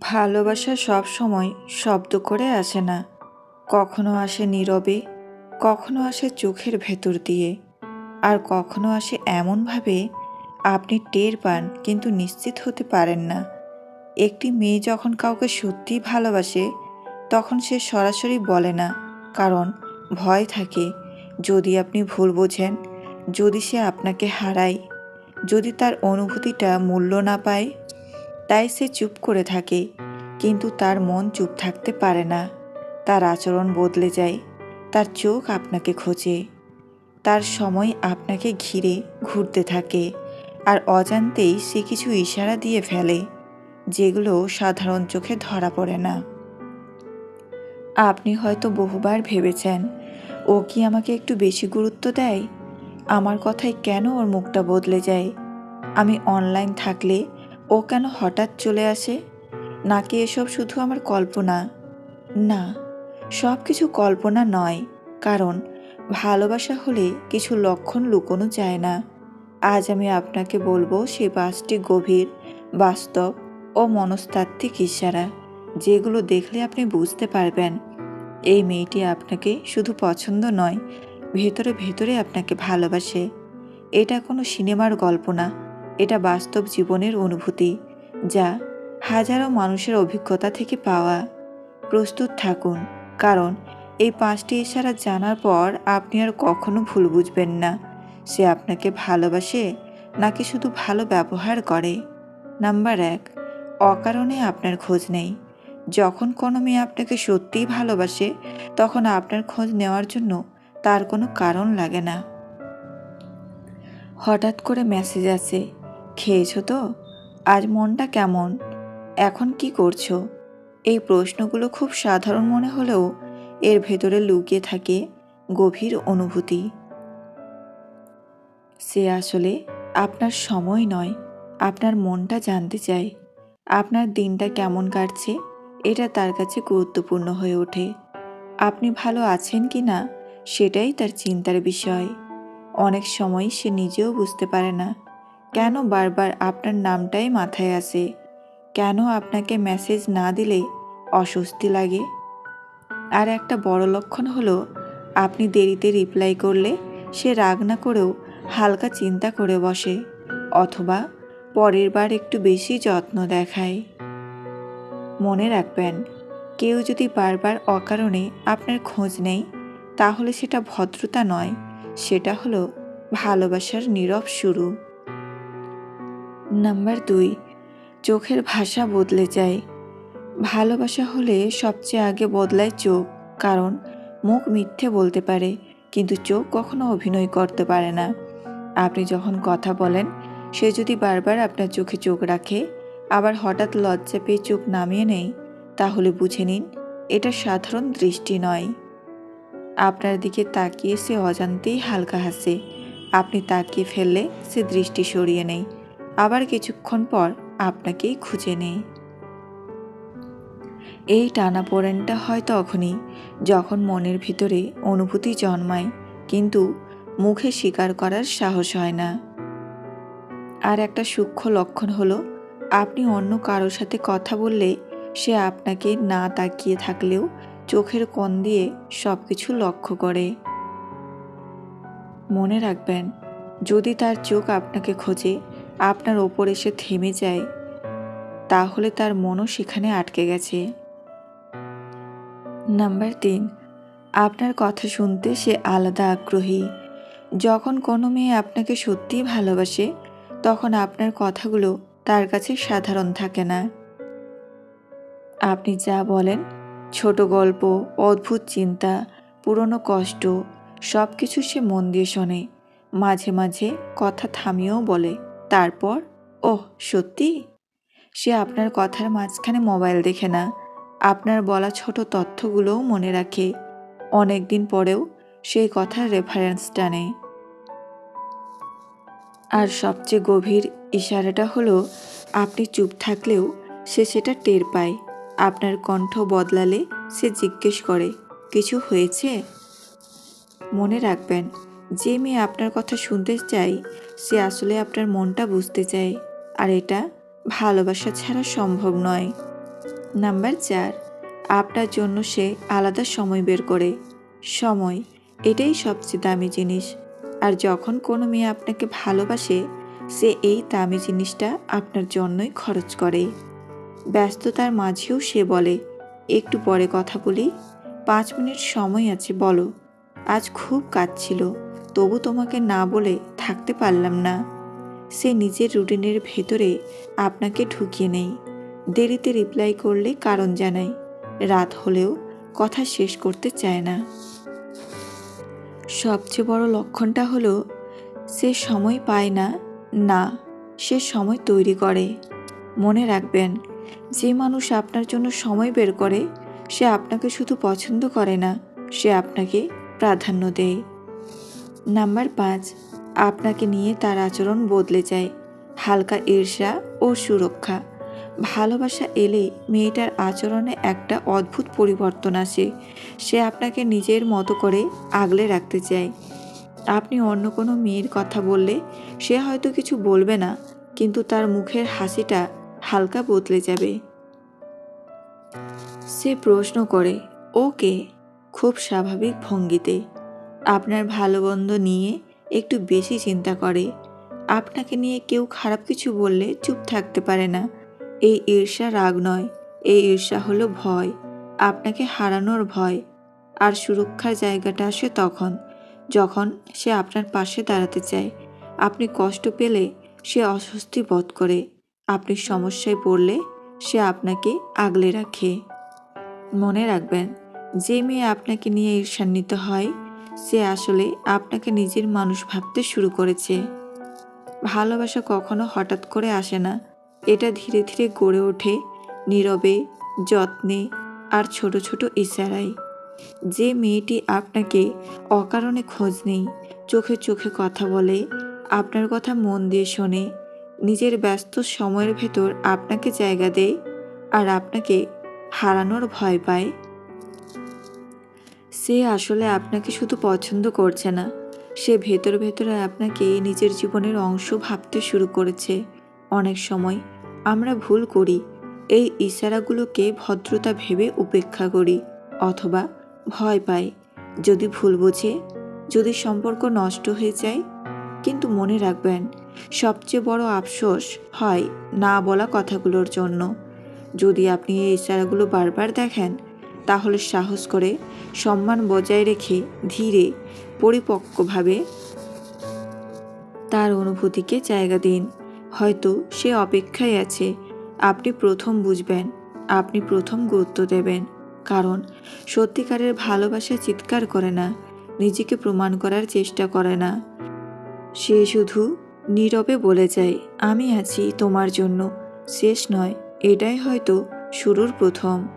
ভালোবাসা সব সময় শব্দ করে আসে না। কখনো আসে নীরবে, কখনো আসে চোখের ভেতর দিয়ে। আর কখনো আসে এমনভাবে আপনি টের পান কিন্তু নিশ্চিত হতে পারেন না। একটি মেয়ে যখন কাউকে সত্যিই ভালোবাসে, তখন সে সরাসরি বলে না, কারণ ভয় থাকে। যদি আপনি ভুল বোঝেন, যদি সে আপনাকে হারায়, যদি তার অনুভূতিটা মূল্য না পায় তাই সে চুপ করে থাকে। কিন্তু তার মন চুপ থাকতে পারে না। তার আচরণ বদলে যায়। তার চোখ আপনাকে খোঁজে। তার সময় আপনাকে ঘিরে ঘুরতে থাকে। আর অজান্তেই সে কিছু ইশারা দিয়ে ফেলে, যেগুলো সাধারণ চোখে ধরা পড়ে না। আপনি হয়তো বহুবার ভেবেছেন, ও কি আমাকে একটু বেশি গুরুত্ব দেয়? আমার কথায় কেন ওর মুখটা বদলে যায়? আমি অনলাইন থাকলে ও কেন হঠাৎ চলে আসে? নাকি এসব শুধু আমার কল্পনা? না, সব কিছু কল্পনা নয়, কারণ ভালোবাসা হলে কিছু লক্ষণ লুকোনো যায় না। আজ আমি আপনাকে বলব সে পাঁচটি গভীর, বাস্তব ও মনস্তাত্ত্বিক ইশারা, যেগুলো দেখলে আপনি বুঝতে পারবেন। এই মেয়েটি আপনাকে শুধু পছন্দ নয়, ভেতরে ভেতরে আপনাকে ভালোবাসে। এটা কোনো সিনেমার গল্প না। এটা বাস্তব জীবনের অনুভূতি, যা হাজারো মানুষের অভিজ্ঞতা থেকে পাওয়া। প্রস্তুত থাকুন, কারণ এই পাঁচটি ইশারা জানার পর আপনি আর কখনো ভুল বুঝবেন না। সে আপনাকে ভালোবাসে, নাকি শুধু ভালো ব্যবহার করে? নাম্বার এক, অকারণে আপনার খোঁজ নেই। যখন কোনো মেয়ে আপনাকে সত্যিই ভালোবাসে, তখন আপনার খোঁজ নেওয়ার জন্য তার কোনো কারণ লাগে না। হঠাৎ করে মেসেজ আসে খেয়েছো তো? আজ মনটা কেমন? এখন কি করছ? এই প্রশ্নগুলো খুব সাধারণ মনে হলেও এর ভেতরে লুকিয়ে থাকে গভীর অনুভূতি। সে আসলে আপনার সময় নয়, আপনার মনটা জানতে চায়। আপনার দিনটা কেমন কাটছে, এটা তার কাছে গুরুত্বপূর্ণ হয়ে ওঠে। আপনি ভালো আছেন কি না, সেটাই তার চিন্তার বিষয়। অনেক সময় সে নিজেও বুঝতে পারে না। কেন বারবার আপনার নামটাই মাথায় আসে? কেন আপনাকে মেসেজ না দিলে অস্বস্তি লাগে? আর একটা বড় লক্ষণ হলো, আপনি দেরিতে রিপ্লাই করলে সে রাগ না করেও হালকা চিন্তা করে বসে, অথবা পরের বার একটু বেশি যত্ন দেখায়। মনে রাখবেন, কেউ যদি বারবার অকারণে আপনার খোঁজ নেই তাহলে সেটা ভদ্রতা নয়, সেটা হলো ভালোবাসার নীরব শুরু। নাম্বার দুই, চোখের ভাষা বদলে যায়। ভালোবাসা হলে সবচেয়ে আগে বদলায় চোখ, কারণ মুখ মিথ্যে বলতে পারে, কিন্তু চোখ কখনো অভিনয় করতে পারে না। আপনি যখন কথা বলেন, সে যদি বারবার আপনার চোখে চোখ রাখে, আবার হঠাৎ লজ্জা পেয়ে চোখ নামিয়ে নেয়, তাহলে বুঝে নিন, এটা সাধারণ দৃষ্টি নয়। আপনার দিকে তাকিয়ে সে অজান্তেই হালকা হাসে। আপনি তাকিয়ে ফেললে সে দৃষ্টি সরিয়ে নেয়। আবার কিছুক্ষণ পর আপনাকেই খুঁজে নেয় এই টানাপোড়েনটা হয় তখনই যখন মনের ভিতরে অনুভূতি জন্মায়, কিন্তু মুখে স্বীকার করার সাহস হয় না। আর একটা সূক্ষ্ম লক্ষণ হলো, আপনি অন্য কারোর সাথে কথা বললে সে আপনাকে না তাকিয়ে থাকলেও চোখের কোণ দিয়ে সব কিছু লক্ষ্য করে। মনে রাখবেন, যদি তার চোখ আপনাকে খোঁজে আপনার ওপর এসে থেমে যায়, তাহলে তার মনও সেখানে আটকে গেছে। নাম্বার তিন, আপনার কথা শুনতে সে আলাদা আগ্রহী। যখন কোনো মেয়ে আপনাকে সত্যিই ভালোবাসে, তখন আপনার কথাগুলো তার কাছে সাধারণ থাকে না। আপনি যা বলেন, ছোট গল্প, অদ্ভুত চিন্তা, পুরনো কষ্ট সব কিছু সে মন দিয়ে শোনে। মাঝে মাঝে কথা থামিয়েও বলে। তারপর, ওহ, সত্যি? সে আপনার কথার মাঝখানে মোবাইল দেখে না। আপনার বলা ছোট তথ্যগুলোও মনে রাখে। অনেক দিন পরেও সেই কথার রেফারেন্স টানে। আর সবচেয়ে গভীর ইশারাটা হলো, আপনি চুপ থাকলেও সে সেটা টের পায়। আপনার কণ্ঠ বদলালে সে জিজ্ঞেস করে, কিছু হয়েছে? মনে রাখবেন যে মেয়ে আপনার কথা শুনতে চাই, সে আসলে আপনার মনটা বুঝতে চায়। আর এটা ভালোবাসা ছাড়া সম্ভব নয়। নাম্বার চার, আপনার জন্য সে আলাদা সময় বের করে। সময়, এটাই সবচেয়ে দামি জিনিস। আর যখন কোনো মেয়ে আপনাকে ভালোবাসে, সে এই দামি জিনিসটা আপনার জন্যই খরচ করে। ব্যস্ততার মাঝেও সে বলে, একটু পরে কথা বলি। পাঁচ মিনিট সময় আছে, বলো। আজ খুব কাজ ছিল। তবু তোমাকে না বলে থাকতে পারলাম না। সে নিজের রুটিনের ভেতরে আপনাকে ঢুকিয়ে নেই। দেরিতে রিপ্লাই করলে কারণ জানায় রাত হলেও কথা শেষ করতে চায় না। সবচেয়ে বড় লক্ষণটা হলো, সে সময় পায় না না, সে সময় তৈরি করে। মনে রাখবেন, যে মানুষ আপনার জন্য সময় বের করে, সে আপনাকে শুধু পছন্দ করে না, সে আপনাকে প্রাধান্য দেয়। নাম্বার পাঁচ, আপনাকে নিয়ে তার আচরণ বদলে যায়। হালকা ঈর্ষা ও সুরক্ষা। ভালোবাসা এলে মেয়েটার আচরণে একটা অদ্ভুত পরিবর্তন আসে। সে আপনাকে নিজের মতো করে আগলে রাখতে চায়। আপনি অন্য কোনো মেয়ের কথা বললে সে হয়তো কিছু বলবে না, কিন্তু তার মুখের হাসিটা হালকা বদলে যাবে। সে প্রশ্ন করে, ওকে? খুব স্বাভাবিক ভঙ্গিতে। আপনার ভালো বন্ধ নিয়ে একটু বেশি চিন্তা করে। আপনাকে নিয়ে কেউ খারাপ কিছু বললে চুপ থাকতে পারে না। এই ঈর্ষা রাগ নয়, এই ঈর্ষা হলো ভয়। আপনাকে হারানোর ভয়। আর সুরক্ষার জায়গাটা আসে তখন, যখন সে আপনার পাশে দাঁড়াতে চায়। আপনি কষ্ট পেলে সে অস্বস্তি বোধ করে। আপনি সমস্যায় পড়লে সে আপনাকে আগলে রাখে। মনে রাখবেন, যে মেয়ে আপনাকে নিয়ে ঈর্ষান্বিত হয় সে আসলে আপনাকে নিজের মানুষ ভাবতে শুরু করেছে। ভালোবাসা কখনো হঠাৎ করে আসে না। এটা ধীরে ধীরে গড়ে ওঠে নীরবে, যত্নে আর ছোট ছোট ইশারায়। যে মেয়েটি আপনাকে অকারণে খোঁজ নেই, চোখে চোখে কথা বলে, আপনার কথা মন দিয়ে শোনে, নিজের ব্যস্ত সময়ের ভেতর আপনাকে জায়গা দেয় আর আপনাকে হারানোর ভয় পায়। সে আসলে আপনাকে শুধু পছন্দ করছে না, সে ভেতর ভেতরে আপনাকে নিজের জীবনের অংশ ভাবতে শুরু করেছে। অনেক সময় আমরা ভুল করি, এই ইশারাগুলোকে ভদ্রতা ভেবে উপেক্ষা করি, অথবা ভয় পাই। যদি ভুল বোঝে, যদি সম্পর্ক নষ্ট হয়ে যায়, কিন্তু মনে রাখবেন, সবচেয়ে বড় আফসোস হয় না বলা কথাগুলোর জন্য। যদি আপনি এই ইশারাগুলো বারবার দেখেন তাহলে সাহস করে সম্মান বজায় রেখে ধীরে, পরিপক্কভাবে তার অনুভূতিকে জায়গা দিন। হয়তো সে অপেক্ষায় আছে। আপনি প্রথম বুঝবেন, আপনি প্রথম গুরুত্ব দেবেন। কারণ সত্যিকারের ভালোবাসা চিৎকার করে না, নিজেকে প্রমাণ করার চেষ্টা করে না। সে শুধু নীরবে বলে যায়, আমি আছি তোমার জন্য। শেষ নয়, এটাই হয়তো শুরুর প্রথম।